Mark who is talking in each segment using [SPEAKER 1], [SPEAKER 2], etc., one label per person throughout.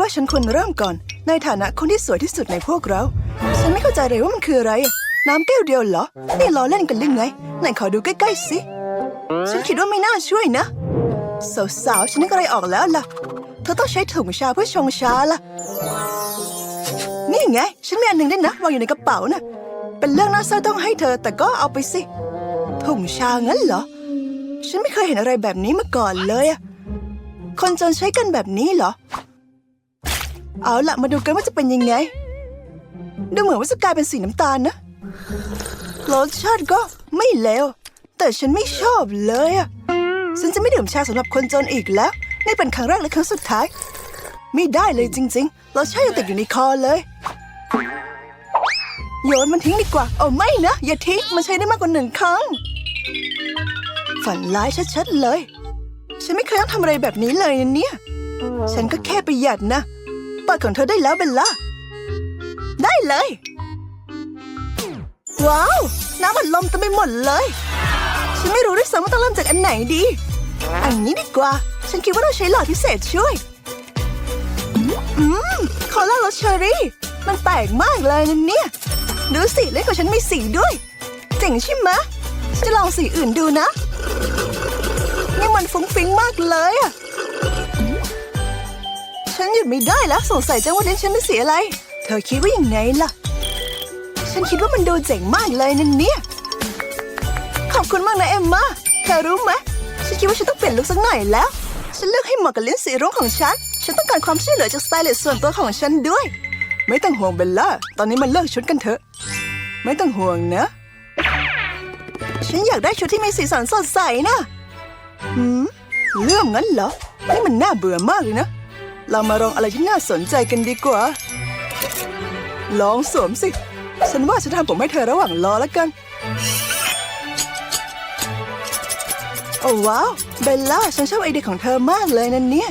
[SPEAKER 1] ว่าฉันควรเริ่มก่อน ในฐานะคนที่สวยที่สุดในพวกเรา ฉันไม่เข้าใจเลยว่ามันคืออะไร น้ำแก้วเดียวเหรอ นี่ล้อเล่นกันหรือไงไหนขอดูใกล้ๆสิฉันคิดว่าไม่น่าช่วยนะสาวๆฉันนึกอะไรออกแล้วล่ะ เธอต้องใช้ถุงชาเพื่อชงชาล่ะ นี่ไง ฉันมีอันหนึ่งด้วยนะวางอยู่ในกระเป๋าน่ะเป็นเรื่องน่าเศร้าต้องให้เธอแต่ก็เอาไปสิถุงชางั้นเหรอ ฉันไม่เคยเห็นอะไรแบบนี้มาก่อนเลยอะคนจนใช้กันแบบนี้เหรอ เอาละมาดูกันว่าจะเป็นยังไง ดูเหมือนว่าจะกลายเป็นสีน้ำตาลนะรสชาติก็ไม่เลวแต่ฉันไม่ชอบเลยอะฉันจะไม่ดื่มชาสำหรับคนจนอีกแล้ว นี่เป็นครั้งแรกและครั้งสุดท้าย ไม่ได้เลยจริงๆรสชาติยังติดอยู่ในคอเลย โยนมันทิ้งดีกว่าเอาไม่นะ อย่าทิ้งมันใช้ได้มากกว่าหนึ่งครั้ง ฝันร้ายชัดๆเลย ฉันไม่เคยต้องทำอะไรแบบนี้เลยนะเนี่ย ฉันก็แค่ประหยัดนะ เปิดของเธอได้แล้วเบลล่าได้เลย ว้าว น้ำอัดลมเต็มไปหมดเลย ฉันไม่รู้ด้วยซ้ำว่าต้องเริ่มจากอันไหนดี อันนี้ดีกว่า ฉันคิดว่าเราใช้หลอดพิเศษช่วย อืมคอลลารสเชอรี่ มันแปลกมากเลยนะเนี่ย ดูสิเล่นของฉันมีสีด้วยเจ๋งใช่ไหมจะลองสีอื่นดูนะ นี่มันฟุ้งฟิ้งมากเลยอะ ฉันหยุดไม่ได้แล้วสงสัยจังว่าเลนฉันเป็นสียอะไร เธอคิดว่าอย่างไงล่ะ ฉันคิดว่ามันดูเจ๋งมากเลยนั่นเนี่ย ขอบคุณมากนะเอมมาเธอรู้ไหมฉันคิดว่าฉันต้องเปลี่ยนลุคสักหน่อยแล้ว ฉันเลือกให้เหมาะกับลิ้นสีรุ้งของฉัน ฉันต้องการความช่วยเหลือจากสไตลิสต์ส่วนตัวของฉันด้วย ไม่ต้องห่วงเบลล่า ตอนนี้มันเลิกชุดกันเถอะ ไม่ต้องห่วงนะ ฉันอยากได้ชุดที่มีสีสันสดใสนะ หืม เรื่องงั้นเหรอ นี่มันน่าเบื่อมากเลยนะ เรามาลองอะไรที่น่าสนใจกันดีกว่า ลองสวมสิ ฉันว่าจะทำผมให้เธอระหว่างรอแล้วกัน โอ้ว้าว เบลล่า ฉันชอบไอเดียของเธอมากเลยนั่นเนี่ย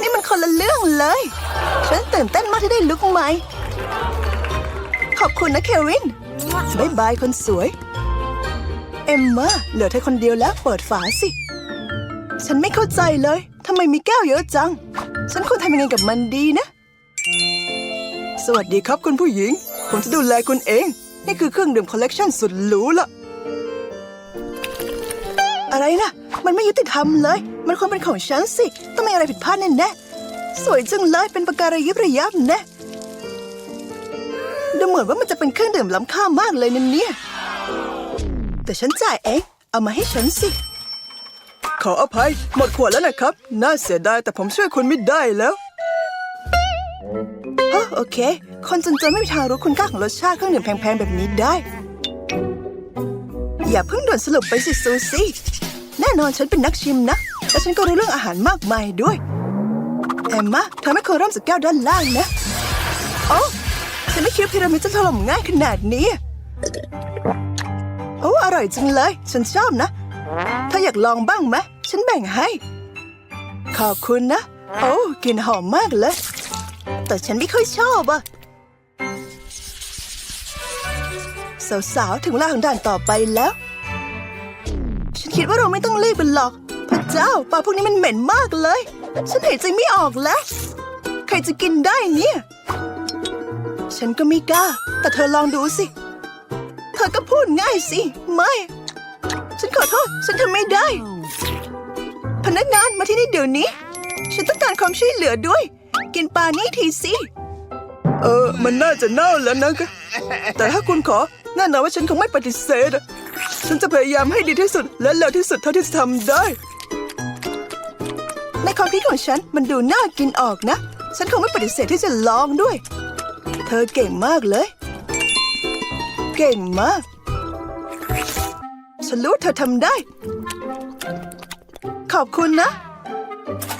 [SPEAKER 1] นี่มันคนละเรื่องเลย ฉันตื่นเต้นมากที่ได้ลุกใหม่ ขอบคุณนะเควินบายบายคนสวย เอมมาเหลือเธอคนเดียวแล้วเปิดฝาสิ ฉันไม่เข้าใจเลย ทำไมมีแก้วเยอะจัง ฉันควรทำยังไงกับมันดีนะ สวัสดีครับคุณผู้หญิง ผมจะดูแลคุณเอง นี่คือเครื่องดื่มคอลเลกชันสุดหรูละอะไรนะมันไม่ยุติธรรมเลย มันควรเป็นของฉันสิ ต้องมีอะไรผิดพลาดแน่ๆสวยจังเลย เป็นปากการยิบระยับแนะดูเหมือนว่ามันจะเป็นเครื่องดื่มล้ำค่ามากเลยนั่นเนี่ย แต่ฉันจ่ายเอง เอามาให้ฉันสิ ขออภัย หมดขวดแล้วนะครับ น่าเสียดายแต่ผมช่วยคุณไม่ได้แล้วฮะโอเค คนจนๆไม่มีทางรู้คุณค่าของรสชาติเครื่องดื่มแพงๆแบบนี้ได้ อย่าเพิ่งด่วนสรุปไปสิซูซี่แน่นอนฉันเป็นนักชิมนะ และฉันก็รู้เรื่องอาหารมากมายด้วยแอมมาเธอไม่ควรเริ่มจากแก้วด้านล่างนะโอ้ฉันไม่คิดว่าพีระมิดจะถล่มง่ายขนาดนี้โอ้อร่อยจังเลย ฉันชอบนะ ถ้าอยากลองบ้างไหม ฉันแบ่งให้ ขอบคุณนะ โอ้กลิ่นหอมมากเลย แต่ฉันไม่ค่อยชอบอะสาวๆ ถึงเวลาของด่านต่อไปแล้ว ฉันคิดว่าเราไม่ต้องรีบกันหรอก พระเจ้าปลาพวกนี้มันเหม็นมากเลย ฉันหายใจไม่ออกแล้ว ใครจะกินได้เนี่ย ฉันก็ไม่กล้า แต่เธอลองดูสิ เธอก็พูดง่ายสิ ไม่ ฉันขอโทษ ฉันทำไม่ได้ พนักงานมาที่นี่เดี๋ยวนี้ ฉันต้องการความช่วยเหลือด้วย กินปลานี่ทีสิ เออ มันน่าจะเน่าแล้วนะแต่ถ้าคุณขอแน่นอนว่าฉันคงไม่ปฏิเสธ ฉันจะพยายามให้ดีที่สุดและเร็วที่สุดเท่าที่จะทำได้ ในความคิดของฉันมันดูน่ากินออกนะ ฉันคงไม่ปฏิเสธที่จะลองด้วย เธอเก่งมากเลย เก่งมาก ฉันรู้เธอทำได้ ขอบคุณนะ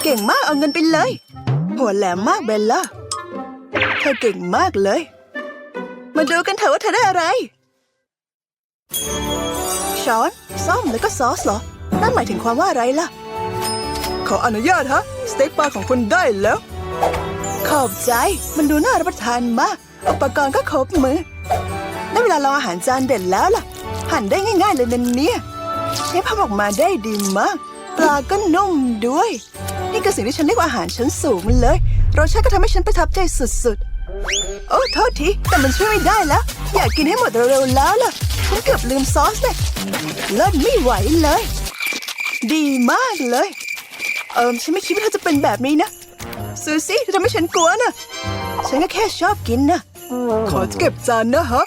[SPEAKER 1] เก่งมากเอาเงินไปเลย หัวแหลมมากเบลล่าเธอเก่งมากเลย มาดูกันเถอะว่าเธอได้อะไร ช้อนส้อมแล้วก็ซอสเหรอ นั่นหมายถึงความว่าอะไรล่ะ ขออนุญาตฮะ สเต็กปลาของคุณได้แล้ว ขอบใจ มันดูน่ารับประทานมาก อุปกรณ์ก็ครบมือ ได้เวลาลองอาหารจานเด่นแล้วล่ะ หั่นได้ง่าย ๆ เลยนันเนี่ยเชฟทำออกมาได้ดีมาก ปลาก็นุ่มด้วย นี่คือสิ่งที่ฉันเรียกว่าอาหารชั้นสูงเลยรสชาติก็ทำให้ฉันประทับใจสุดๆ โอ้โทษที แต่มันช่วยไม่ได้แล้ว อยากกินให้หมดเร็วๆแล้วล่ะ ฉันเกือบลืมซอสเลยเลิศไม่ไหวเลย ดีมากเลย เอิมฉันไม่คิดว่าเธอจะเป็นแบบนี้นะซูซี่เธอทำให้ฉันกลัวนะฉันก็แค่ชอบกินนะขอเก็บจานนะฮะ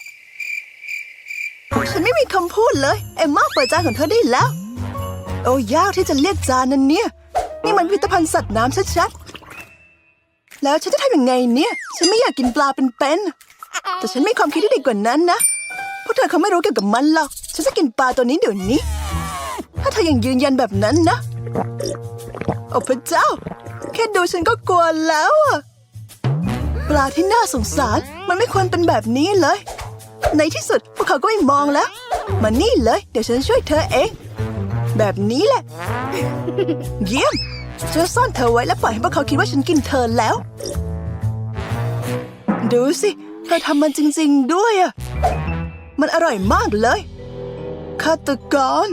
[SPEAKER 1] ฉันไม่มีคำพูดเลย เอ็มมาเปิดจานของเธอได้แล้ว โอ้ยากที่จะเรียกจานนั้นเนี่ย นี่มันพิพิธภัณฑ์สัตว์น้ำชัดๆ แล้วฉันจะทำยังไงเนี่ย ฉันไม่อยากกินปลาเป็นๆ แต่ฉันมีความคิดที่ดีกว่านั้นนะ พวกเธอเขาไม่รู้เกี่ยวกับมันหรอก ฉันจะกินปลาตัวนี้เดี๋ยวนี้ ถ้าเธอยังยืนยันแบบนั้นนะ โอ้พระเจ้า แค่ดูฉันก็กลัวแล้วอะปลาที่น่าสงสาร มันไม่ควรเป็นแบบนี้เลย ในที่สุดพวกเขาก็ไม่มองแล้ว มานี่เลย เดี๋ยวฉันช่วยเธอเอง แบบนี้แหละ เยี่ยมฉันซ่อนเธอไว้แล้วปล่อยให้พวกเขาคิดว่าฉันกินเธอแล้ว ดูสิ เธอทำมันจริง ๆ ด้วยอะมันอร่อยมากเลยฆาตกร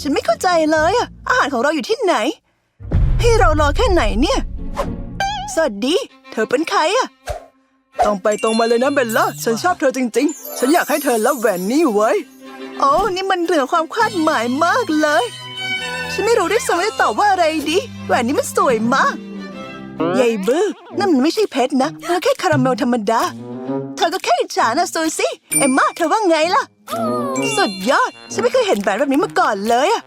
[SPEAKER 1] ฉันไม่เข้าใจเลยอะอาหารของเราอยู่ที่ไหน ให้เรารอแค่ไหนเนี่ย สวัสดี เธอเป็นใครอะ ต้องไปตรงมาเลยนะเบลล่าฉันชอบเธอจริง ๆ ฉันอยากให้เธอรับแหวนนี้ไว้โอ้นี่มันเหนือความคาดหมายมากเลย ฉันไม่รู้ด้วยซ้ำว่าจะตอบว่าอะไรดีแหวนนี้มันสวยมากยายบื้อนั่นมันไม่ใช่เพชรนะมันแค่คาราเมลธรรมดา เธอก็แค่อิจฉานะซูซี่เอ็มมาเธอว่าไงล่ะ สุดยอด ฉันไม่เคยเห็นแหวนแบบนี้มาก่อนเลยอะ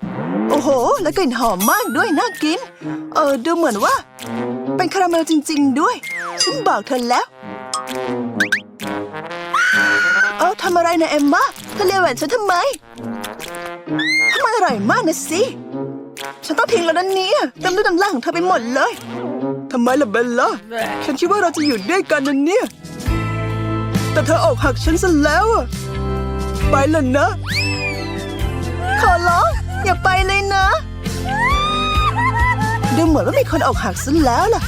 [SPEAKER 1] โอ้โห แล้วกลิ่นหอมมากด้วยน่ากิน เออดูเหมือนว่า เป็นคาราเมลจริง ๆ ด้วย ฉันบอกเธอแล้ว เออทำอะไรนะเอมมาเธอเลียแหวนฉันทำไมถ้ามันอร่อยมากนะสิ ฉันต้องทิ้งแล้วนั่นเนี่ยเต็มด้วยน้ำลายของเธอไปหมดเลยทำไมล่ะเบลล่าฉันคิดว่าเราจะอยู่ด้วยกันนั่นเนี่ย แต่เธออกหักฉันซะแล้วอะไปแล้วนะ ขอร้องอย่าไปเลยนะดูเหมือนว่ามีคนอกหักซะแล้วล่ะ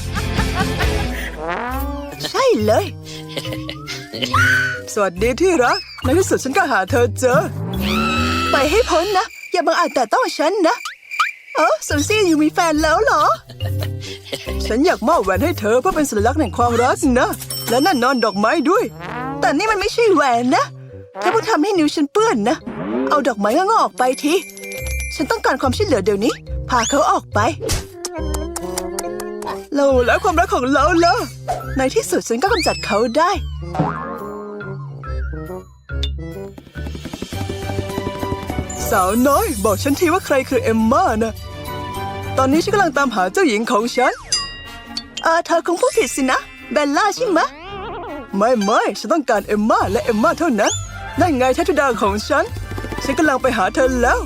[SPEAKER 1] ใช่เลย สวัสดีที่รักในที่สุดฉันก็หาเธอเจอ ไปให้พ้นนะ อย่าบังอาจแต่ต้องฉันนะ เออซูซี่อยู่มีแฟนแล้วเหรอ ฉันอยากมอบแหวนให้เธอเพื่อเป็นสัญลักษณ์แห่งความรักนะ และนั่นนอนดอกไม้ด้วย แต่นี่มันไม่ใช่แหวนนะเธอเพิ่งทำให้นิ้วฉันเปื้อนนะ เอาดอกไม้งอกๆออกไปที ฉันต้องการความช่วยเหลือเดี๋ยวนี้ พาเขาออกไป เราและความรักของเราล่ะในที่สุดฉันก็กำจัดเขาได้ สาวน้อย บอกฉันทีว่าใครคือเอมม่านะ ตอนนี้ฉันกำลังตามหาเจ้าหญิงของฉันเออเธอคงพูดผิดสินะ เบลล่าใช่ไหมะไม่ไม่ฉันต้องการเอมม่าและเอมม่าเท่านั้นนั่นไงทัทุดาของฉัน ฉันกำลังไปหาเธอแล้ว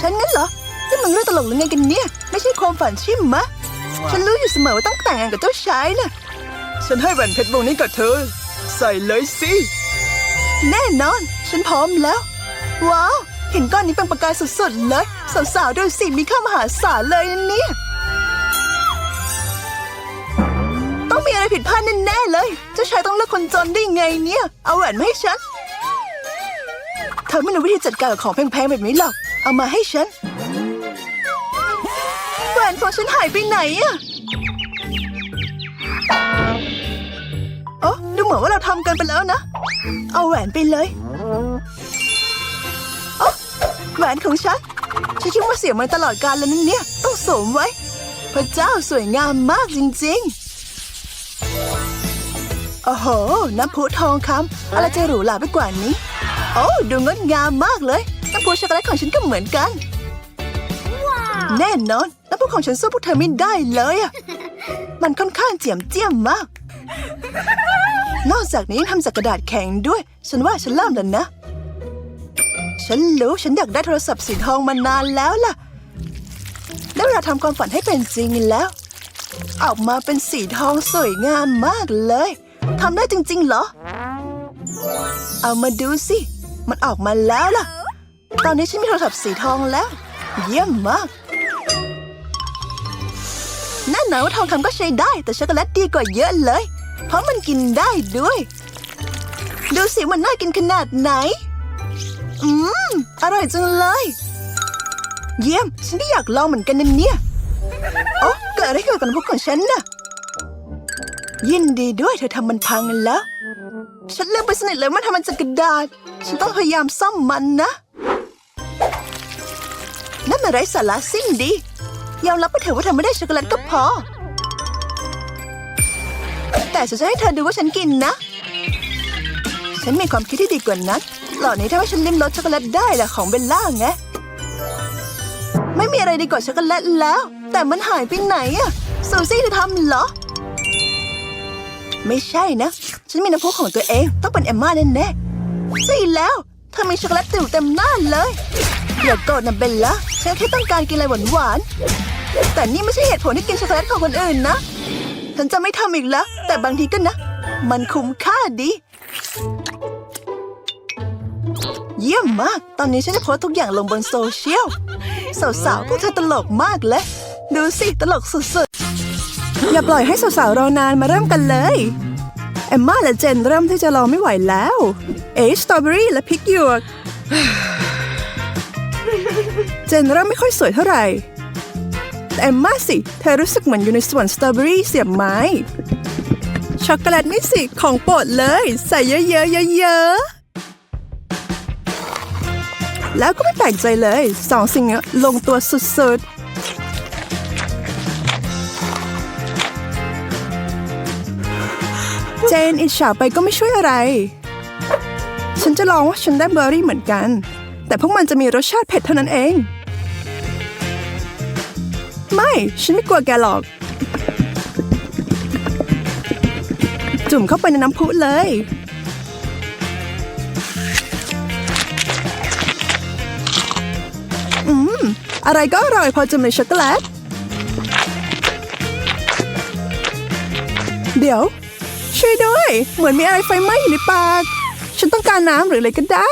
[SPEAKER 1] ฉันงั้นเหรอนี่มันเรื่องตลกหรือไงกันเนี่ย ไม่ใช่ความฝันใช่ไหมะ ฉันรู้อยู่เสมอว่าต้องแต่งงานกับเจ้าชายนะฉันให้แหวนเพชรวงนี้กับเธอ ใส่เลยสิ แน่นอน ฉันพร้อมแล้ว ว้าว เห็นก้อนนี้เป็นประกายสุดๆเลย สาวๆดูสิมีค่ามหาศาลเลยนะเนี่ย ต้องมีอะไรผิดพลาดแน่ๆเลย เจ้าชายต้องเลือกคนจนได้ไงเนี่ย เอาแหวนมาให้ฉัน เธอไม่รู้วิธีจัดการกับของแพงๆแบบนี้หรอก เอามาให้ฉันแหว นของฉันหายไปไหนอะโอ้ดูเหมือนว่าเราทำกันไปแล้วนะ เอาแหวนไปเลยโอ้แหวนของฉัน ฉันคิดว่าเสียมันตลอดกาลแล้วนั่นเนี่ย ต้องสวมไว้ พระเจ้าสวยงามมากจริง ๆ โอ้โห น้ำพุทองคำอะไรจะหรูหราไปกว่านี้ โอ้ ดูงดงามมากเลย น้ำพุช็อกโกแลตของฉันก็เหมือนกัน แน่นอน น้ำพุของฉันสู้พวกเธอไม่ได้เลยอะมันค่อนข้างเจียมเจียมมาก นอกจากนี้ทำจากกระดาษแข็งด้วย ฉันว่าฉันเริ่มแล้วนะ ฉันรู้ฉันอยากได้โทรศัพท์สีทองมานานแล้วล่ะ ได้เวลาทำความฝันให้เป็นจริงแล้ว ออกมาเป็นสีทองสวยงามมากเลยทำได้จริง ๆ เหรอ เอามาดูสิ มันออกมาแล้วล่ะ ตอนนี้ฉันมีโทรศัพท์สีทองแล้ว เยี่ยมมาก แน่นอนว่าทองคำก็ใช้ได้ แต่ช็อกโกแลตดีกว่าเยอะเลย เพราะมันกินได้ด้วย ดูสิมันน่ากินขนาดไหน อืม อร่อยจังเลย เยี่ยม ฉันก็อยากลองเหมือนกันนะเนี่ยโอ้เกิดอะไรขึ้นกับพวกของฉันน่ะ ยินดีด้วยเธอทำมันพังแล้ว ฉันลืมไปสนิทเลยว่าทำมันจากกระดาษ ฉันต้องพยายามซ่อมมันนะ นั่นอะไรสาระสิ้นดี ยอมรับไปเถอะว่าเธอไม่ได้ช็อกโกแลตก็พอ แต่ฉันจะให้เธอดูว่าฉันกินนะ ฉันมีความคิดที่ดีกว่านั้น หล่อนี้ถ้าว่าฉันลิ้มรสช็อกโกแลตได้แหละของเบลล่าไง ไม่มีอะไรดีกว่าช็อกโกแลตแล้ว แต่มันหายไปไหนอะซูซี่จะทำเหรอ ไม่ใช่นะ ฉันมีน้ำพุของตัวเอง ต้องเป็นเอมม่าแน่ๆใช่แล้ว เธอมีช็อกโกแลตติ่วเต็มหน้าเลย อย่าโกรธนะเบลล่าฉันแค่ต้องการกินอะไรหวานๆแต่นี่ไม่ใช่เหตุผลที่กินช็อกโกแลตของคนอื่นนะ ฉันจะไม่ทำอีกแล้ว แต่บางทีก็นะ มันคุ้มค่าดี เยี่ยมมาก ตอนนี้ฉันจะโพสทุกอย่างลงบนโซเชียล สาวๆ พวกเธอตลกมากเลย ดูสิ ตลกสุดๆ อย่าปล่อยให้สาวๆรอนานมาเริ่มกันเลยเอมมาและเจนเริ่มที่จะรอไม่ไหวแล้ว เอชสตรอเบอรี่และพริกหยวก เจนเริ่มไม่ค่อยสวยเท่าไหร่ แต่เอมมาสิ เธอรู้สึกเหมือนอยู่ในสวนสตรอเบอรี่เสียบไม้ ช็อกโกแลตนี่สิของโปรดเลย ใส่เยอะๆเยอะๆแล้วก็ไม่แปลกใจเลยสองสิ่งนี้ลงตัวสุดๆเจนอิจฉาไปก็ไม่ช่วยอะไร ฉันจะลองว่าฉันได้เบอร์รี่เหมือนกัน แต่พวกมันจะมีรสชาติเผ็ดเท่านั้นเอง ไม่ ฉันไม่กลัวแกหรอก จุ่มเข้าไปในน้ำพุเลย อืม อะไรก็อร่อยพอจุ่มในช็อกโกแลต เดี๋ยว ช่วยด้วย เหมือนมีอะไรไฟไหม้อยู่ในปาก ฉันต้องการน้ำหรืออะไรก็ได้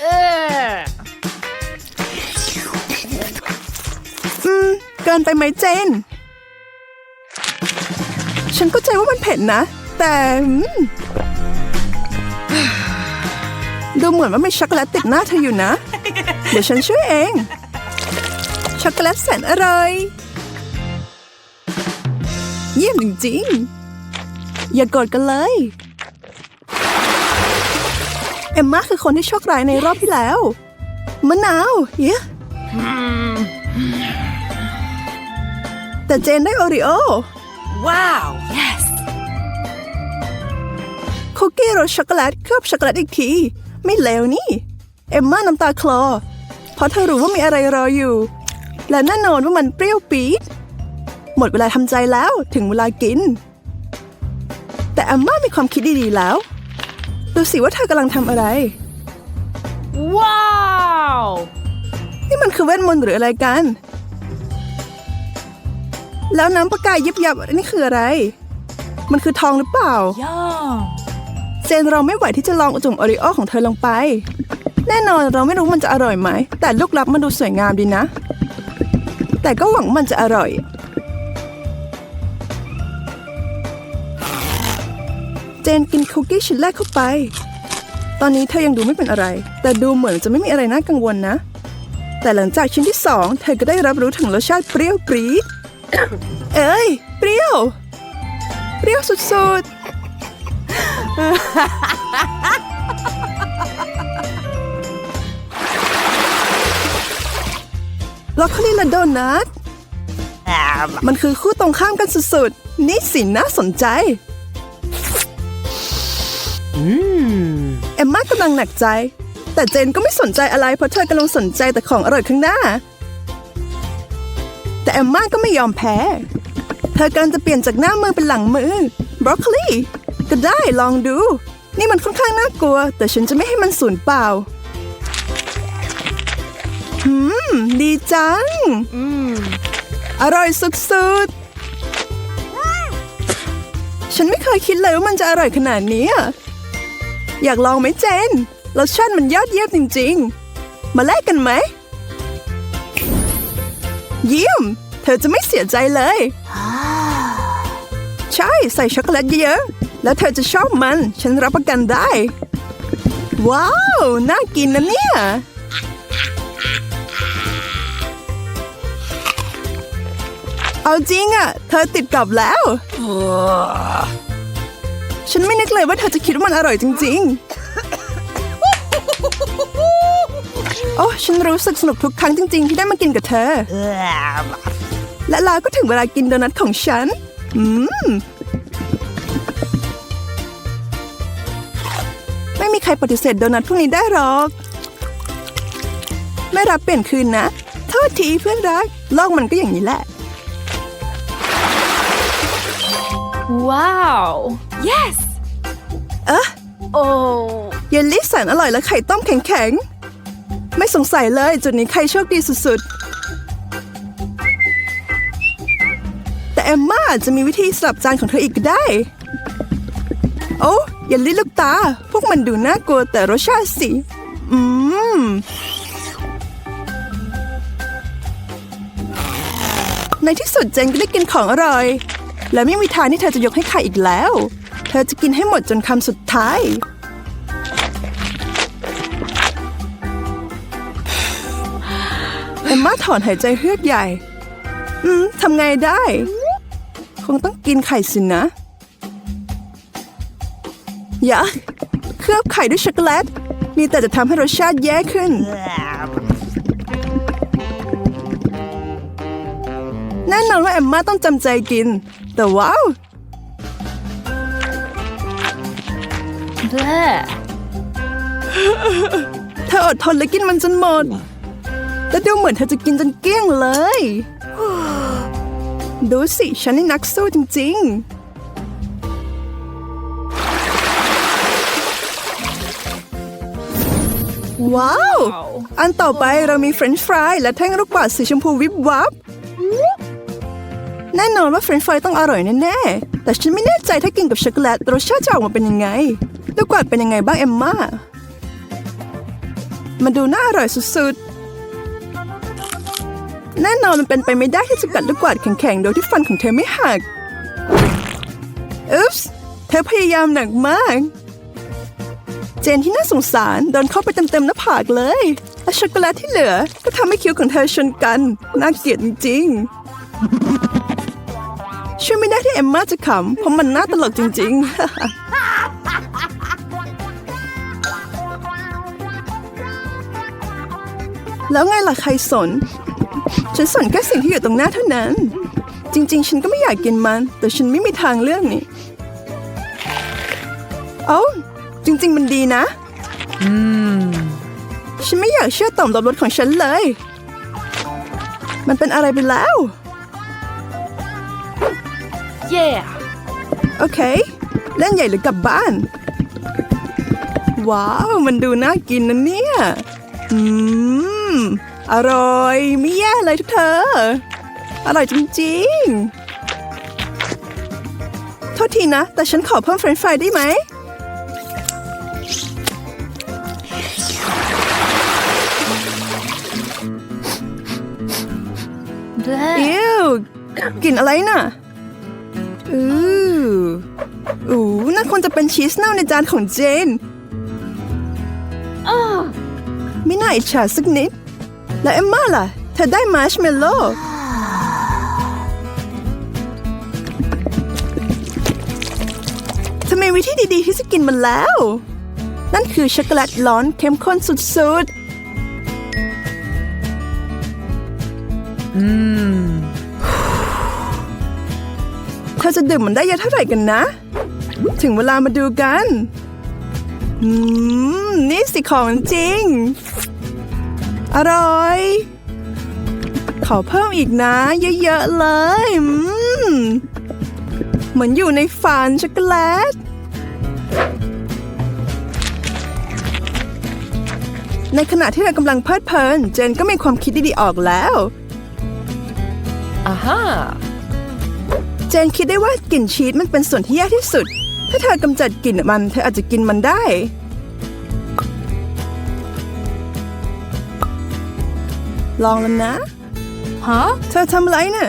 [SPEAKER 1] เอืมเกินไปไหมเจน ฉันเข้าใจว่ามันเผ็ดนะ แต่อืมดูเหมือนว่ามีช็อกโกแลตติดหน้าเธออยู่นะ เดี๋ยวฉันช่วยเอง ช็อกโกแลตแสนอร่อย เยี่ยมจริงๆอย่ากกดกันเลย เอมมาคือคนที่โชคร้ายในรอบที่แล้ว มะนาว เย้แต่เจนได้โอริโอ
[SPEAKER 2] Wow! Yes!
[SPEAKER 1] คุกกี้รสช็อกโกแลตเคลือบช็อกโกแลตอีกที ไม่เลวนี่ เอมม่าน้ำตาคลอ เพราะเธอรู้ว่ามีอะไรรออยู่ และแน่นอนว่ามันเปรี้ยวปี๊ด หมดเวลาทำใจแล้วถึงเวลากิน แต่เอมม่ามีความคิดดีๆแล้ว ดูสิว่าเธอกำลังทำอะไร
[SPEAKER 2] Wow!
[SPEAKER 1] นี่มันคือเวทมนต์หรืออะไรกัน แล้วน้ำประกายยิบยับนี่คืออะไร มันคือทองหรือเปล่า
[SPEAKER 2] Yum!
[SPEAKER 1] เจนเราไม่ไหวที่จะลองจุ่มโอริโอของเธอลงไป แน่นอนเราไม่รู้มันจะอร่อยไหม แต่ลูกลับมันดูสวยงามดีนะ แต่ก็หวังมันจะอร่อย จนกินคุกกี้ชิ้นแรกเข้าไป ตอนนี้เธอยังดูไม่เป็นอะไร แต่ดูเหมือนจะไม่มีอะไรน่ากังวลนะ แต่หลังจากชิ้นที่สองเธอก็ได้รับรู้ถึงรสชาติเปรี้ยวปรี๊ดเอ้ย เปรี้ยว เปรี้ยวสุดๆล็อกโคลีและโดนัทมันคือคู่ตรงข้ามกันสุดๆ นี่สิน่าสนใจ เอมม่ากำลังหนักใจ แต่เจนก็ไม่สนใจอะไรเพราะเธอกำลังสนใจแต่ของอร่อยข้างหน้า แต่เอมม่าก็ไม่ยอมแพ้ เธอกำลังจะเปลี่ยนจากหน้ามือเป็นหลังมือบรอกโคลีก็ได้ลองดู นี่มันค่อนข้างน่ากลัว แต่ฉันจะไม่ให้มันสูญเปล่าหืม ดีจังอร่อยสุดๆ ฉันไม่เคยคิดเลยว่ามันจะอร่อยขนาดนี้ อยากลองไหมเจนโลชั่นมันยอดเยี่ยมจริง ๆ มาแลกกันไหม เยี่ยม เธอจะไม่เสียใจเลย ใช่ใส่ช็อกโกแลตเยอะๆ แล้วเธอจะชอบมัน ฉันรับประกันได้ ว้าว น่ากินนะเนี่ยเอาจริงอะ่ะ เธอติดกับแล้ว ฉันไม่นึกเลยว่าเธอจะคิดว่ามันอร่อยจริง ๆ โอ้ฉันรู้สึกสนุกทุกครั้งจริง ๆ ที่ได้มากินกับเธอ และแล้วก็ถึงเวลากินโดนัทของฉัน อืม ไม่มีใครปฏิเสธโดนัทพวกนี้ได้หรอก ไม่รับเปลี่ยนคืนนะ โทษทีเพื่อนรักโลกมันก็อย่างนี้แหละ
[SPEAKER 2] Wow. Yes.
[SPEAKER 1] เอ๊ะ
[SPEAKER 2] Oh.
[SPEAKER 1] เยลลี่แสนอร่อยและไข่ต้มแข็งๆ ไม่สงสัยเลยจุดนี้ใครโชคดีสุดๆ แต่เอมม่าอาจจะมีวิธีสลับจานของเธออีกก็ได้ โอ้เยลลี่ลูกตา พวกมันดูน่ากลัวแต่รสชาติสิ อืมในที่สุดเจนก็ได้กินของอร่อย และไม่มีทางที่เธอจะยกให้ใครอีกแล้วเธ อจะกินให้หมดจนคำสุดท้าย เอมมาถอนหายใจเฮือกใหญ่ อืมทำไงได้ คงต้องกินไข่สินะอย่าเคลือบไข่ด้วยช็อกโกแลต มีแต่จะทำให้รสชาติแย่ขึ้น แน่นอนว่าแอมมาต้องจำใจกิน แต่ว้าว
[SPEAKER 2] Bleh.
[SPEAKER 1] เธออดทนและกินมันจนหมดและดูเหมือนเธอจะกินจนเกลี้ยงเลย ดูสิ ฉันนี่นักสู้จริง ๆ ว้าว
[SPEAKER 2] Wow.
[SPEAKER 1] อันต่อไปเรามีเฟรนช์ฟรายและแท่งลูกปัดสีชมพูวิบวับ แน่นอนว่าเฟรนช์ฟรายต้องอร่อยแน่ๆ แต่ฉันไม่แน่ใจถ้ากินกับช็อกโกแลตรสชาติจะออกมาเป็นยังไงลูกปัดเป็นยังไงบ้างเอมมามันดูน่าอร่อยสุดๆ แน่นอนมันเป็นไปไม่ได้ที่จะกัดลูกกวาดแข็งๆ โดยที่ฟันของเธอไม่หัก อุ๊ปส์เธอพยายามหนักมาก เจนที่น่าสงสารโดนเข้าไปเต็มๆหน้าผากเลย และช็อกโกแลตที่เหลือ ก็ทำให้คิ้วของเธอชนกัน น่าเกลียดจริงๆ ช่วยไม่ได้ที่เอมม่าจะขำเพราะมันน่าตลกจริง ๆ แล้วไงล่ะใครสน ฉันสนแค่สิ่งที่อยู่ตรงหน้าเท่านั้น จริง ๆ ฉันก็ไม่อยากกินมัน แต่ฉันไม่มีทางเลือกนี่เอ้าจริง ๆ มันดีนะฉันไม่อยากเชื่อต่อมรับรสของฉันเลย มันเป็นอะไรไปแล้ว
[SPEAKER 2] Yeah.
[SPEAKER 1] โอเค เล่นใหญ่หรือกลับบ้าน ว้าว มันดูน่ากินนะเนี่ย อืม อร่อย ไม่แย่เลยทุกเธอ อร่อยจริงๆ โทษทีนะ แต่ฉันขอเพิ่มเฟรนช์ฟรายได้ไหม
[SPEAKER 2] Bleh.
[SPEAKER 1] อิวกลิ่นอะไรน่ะ อืออู้น่าควรจะเป็นชีสเน่าในจานของเจน
[SPEAKER 2] Oh.
[SPEAKER 1] ไม่น่าอิจฉาสักนิด แล้วเอมม่าล่ะ เธอได้มาร์ชเมลโล่เธอมีวิธีดีๆที่จะกินมันแล้ว นั่นคือช็อกโกแลตร้อนเข้มข้นสุดๆเธอจะดื่มมันได้เยอะเท่าไหร่กันนะ ถึงเวลามาดูกันอืมนี่สิของจริง อร่อย ขอเพิ่มอีกนะ เยอะๆเลยอืมเหมือนอยู่ในฝันช็อกโกแลต ในขณะที่เรากำลังเพลิดเพลิน เจนก็มีความคิดดีๆออกแล้ว
[SPEAKER 2] Aha.
[SPEAKER 1] เจนคิดได้ว่ากลิ่นชีสมันเป็นส่วนที่แย่ที่สุด ถ้าเธอกำจัดกลิ่นมัน เธออาจจะกินมันได้ ลองแล้วนะ
[SPEAKER 2] Huh?
[SPEAKER 1] เธอทำอะไรน่ะ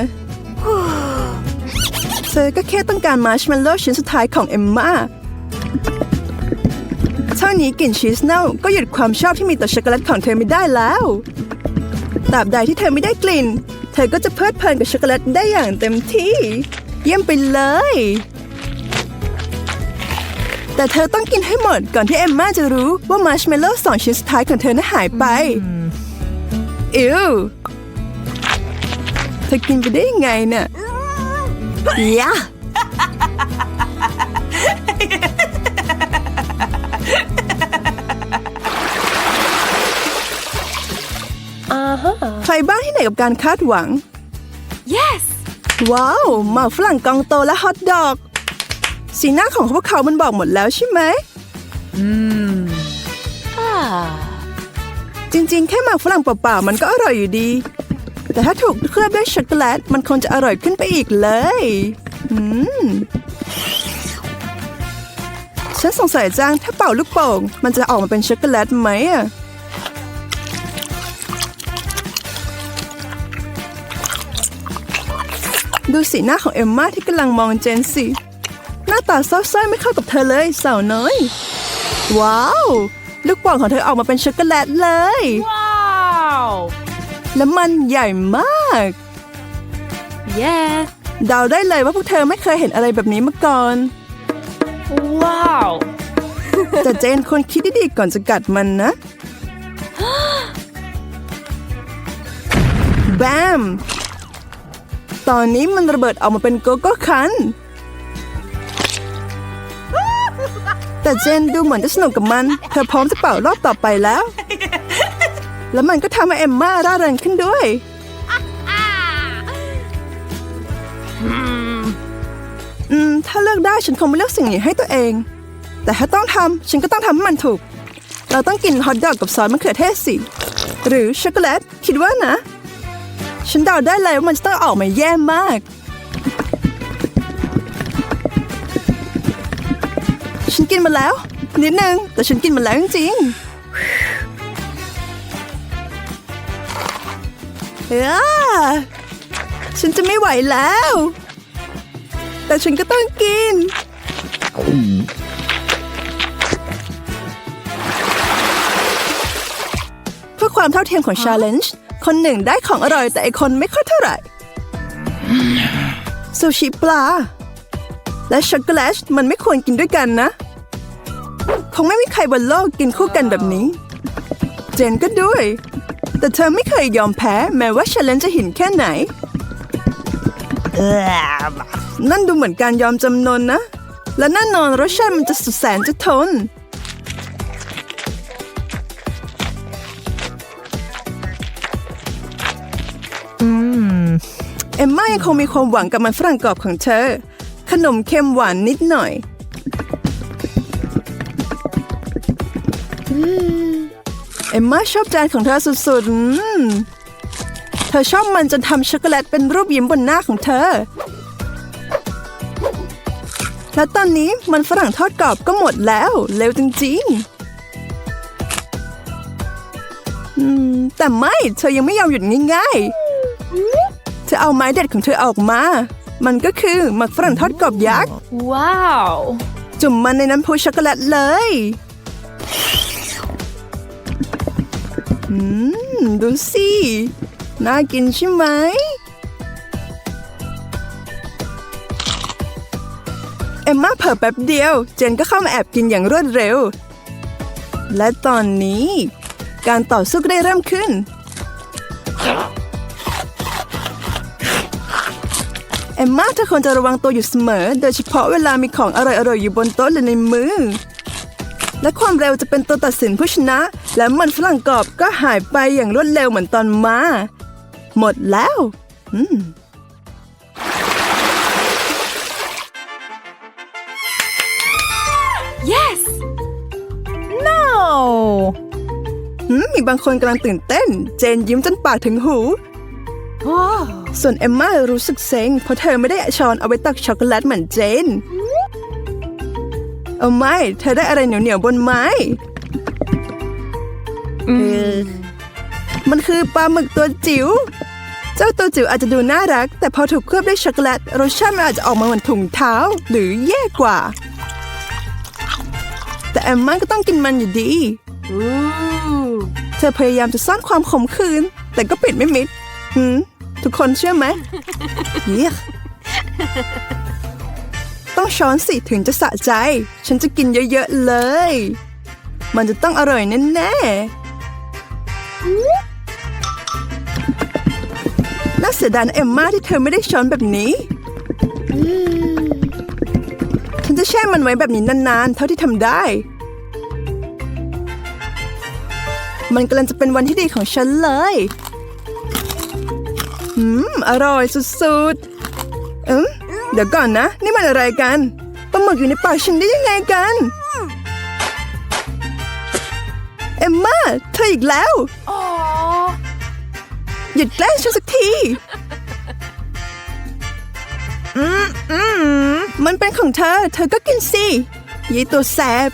[SPEAKER 1] เธอก็แค่ต้องการมาร์ชเมลโล่ชิ้นสุดท้ายของเอมม่าเท่านี้กลิ่นชีสเน่าก็หยุดความชอบที่มีต่อช็อกโกแลตของเธอไม่ได้แล้วตราบใดที่เธอไม่ได้กลิ่น เธธอก็จะเพลิดเพลินกับช็อกโกแลตได้อย่างเต็มที่ เยี่ยมไปเลย แต่เธอต้องกินให้หมดก่อนที่เอมมาจะรู้ว่ามาร์ชเมลโล่สองชิ้นสุดท้ายของเธอน่ะหายไป อิวเธอกินไปได้ยังไงเนี่ยยะ
[SPEAKER 2] Uh-huh.
[SPEAKER 1] ใครบ้างที่ไหนกับการคาดหวัง
[SPEAKER 2] Yes.
[SPEAKER 1] ว้าวหมาฝรั่งกองโตและฮอทดอก สีหน้าของพวกเขามันบอกหมดแล้วใช่ไหม
[SPEAKER 2] Ah.
[SPEAKER 1] จริงๆ แค่หมากฝรั่งเปล่าๆ มันก็อร่อยอยู่ดี แต่ถ้าถูกเคลือบด้วยช็อกโกแลต มันคงจะอร่อยขึ้นไปอีกเลย อืม ฉันสงสัยจังถ้าเป่าลูกโป่ง มันจะออกมาเป็นช็อกโกแลตไหมอะ ดูสีหน้าของเอมมาที่กำลังมองเจนสิหน้าตาเศร้าส้อยไม่เข้ากับเธอเลยสาวน้อย ว้าว ลูกโป่งของเธอออกมาเป็นช็อกโกแลตเลย
[SPEAKER 2] Wow.
[SPEAKER 1] และมันใหญ่มาก
[SPEAKER 2] Yeah.
[SPEAKER 1] เดาได้เลยว่าพวกเธอไม่เคยเห็นอะไรแบบนี้มาก่อน
[SPEAKER 2] Wow.
[SPEAKER 1] แต่เจนควรคิดดีๆก่อนจะกัดมันนะ แบม ตอนนี้มันระเบิดออกมาเป็นโกโก้คัน แต่เจนดูเหมือนจะสนุกกับมัน เธอพร้อมจะเป่ารอบต่อไปแล้ว แล้วมันก็ทำให้เอมม่าร่าเริงขึ้นด้วย อืม ถ้าเลือกได้ฉันคงไม่เลือกสิ่งนี้ให้ตัวเอง แต่ถ้าต้องทำฉันก็ต้องทำให้มันถูก เราต้องกินฮอทดอกกับซอสมะเขือเทศสิ หรือช็อกโกแลตคิดว่านะ ฉันเดาได้เลยว่ามันจะต้องออกมาแย่มาก ฉันกินมาแล้ว นิดนึง แต่ฉันกินมาแล้วจริงๆเอ้าฉันจะไม่ไหวแล้ว แต่ฉันก็ต้องกินเพื่อความเท่าเทียมของ Challenge คนหนึ่งได้ของอร่อยแต่อีกคนไม่ค่อยเท่าไหร่ซูชิปลา และช็อกโกแลตมันไม่ควรกินด้วยกันนะ คงไม่มีใครบนโลกกินคู่กันแบบนี้ เจนก็ด้วย แต่เธอไม่เคยยอมแพ้ แม้ว่า Challenge จะหินแค่ไหน นั่นดูเหมือนการยอมจำนนนะ และแน่นอนรสชาติมันจะสุดแสนจะทน เอมม่ายังคงมีความหวังกับมันฝรั่งกรอบของเธอ ขนมเค็มหวานนิดหน่อย เอมม่าชอบจานของเธอสุดๆอืมเธอชอบมันจนทำช็อกโกแลตเป็นรูปยิ้มบนหน้าของเธอ และตอนนี้มันฝรั่งทอดกรอบก็หมดแล้ว เร็วจริงๆแต่ไม่ เธอยังไม่ยอมหยุดง่าย ๆเธอเอาไม้เด็ดของเธอออกมา มันก็คือหมักฝรั่งทอดกรอบยักษ์
[SPEAKER 2] Wow.
[SPEAKER 1] จุ่มมันในน้ำพุช็อกโกแลตเลยอืม ดูสิ น่ากินใช่ไหม เอมมาเผลอแป๊บเดียว เจนก็เข้ามาแอบกินอย่างรวดเร็ว และตอนนี้ การต่อสู้ก็ได้เริ่มขึ้น เอมมาเธอควรจะระวังตัวอยู่เสมอ โดยเฉพาะเวลามีของอร่อยๆอยู่บนโต๊ะหรือในมือ และความเร็วจะเป็นตัวตัดสินผู้ชนะ และมันฝรั่งกรอบก็หายไปอย่างรวดเร็วเหมือนตอนมา หมดแล้ว อืม
[SPEAKER 2] Yes. No.
[SPEAKER 1] หืมมีบางคนกำลังตื่นเต้น เจนยิ้มจนปากถึงหู
[SPEAKER 2] Wow.
[SPEAKER 1] ส่วนเอมมารู้สึกเซ็งเพราะเธอไม่ได้ช้อนเอาไว้ตักช็อกโกแลตเหมือนเจน เอาไม่ เธอได้อะไรเหนียวๆบนไม้เออมันคือปลาหมึกตัวจิ๋ว เจ้าตัวจิ๋วอาจจะดูน่ารัก แต่พอถูกเคลือบด้วยช็อกโกแลตรสชาติมันอาจจะออกมาเหมือนถุงเท้า หรือแย่กว่า แต่แอมมาก็ต้องกินมันอยู่ดี
[SPEAKER 2] Ooh.
[SPEAKER 1] เธอพยายามจะซ่อนความขมขื่นแต่ก็ปิดไม่มิดหืม ทุกคนเชื่อไหมเยี่ยต้องช้อนสิถึงจะสะใจ ฉันจะกินเยอะๆเลย มันจะต้องอร่อยแน่ๆน่าเสียดายนะเอมมาที่เธอไม่ได้ช้อนแบบนี้ ฉันจะแช่มันไว้แบบนี้นานๆ เท่าที่ทำได้ มันกำลังจะเป็นวันที่ดีของฉันเลย อืม อร่อยสุดๆอืมเดี๋ยวก่อนนะ นี่มันอะไรกันปลาหมึกอยู่ในปากฉันได้ยังไงกัน เอมมาเธออีกแล้ว
[SPEAKER 2] Aww.
[SPEAKER 1] หยุดแกล้งฉันสักทีอืมอืมมันเป็นของเธอ เธอก็กินสิยี่ตัวแสบ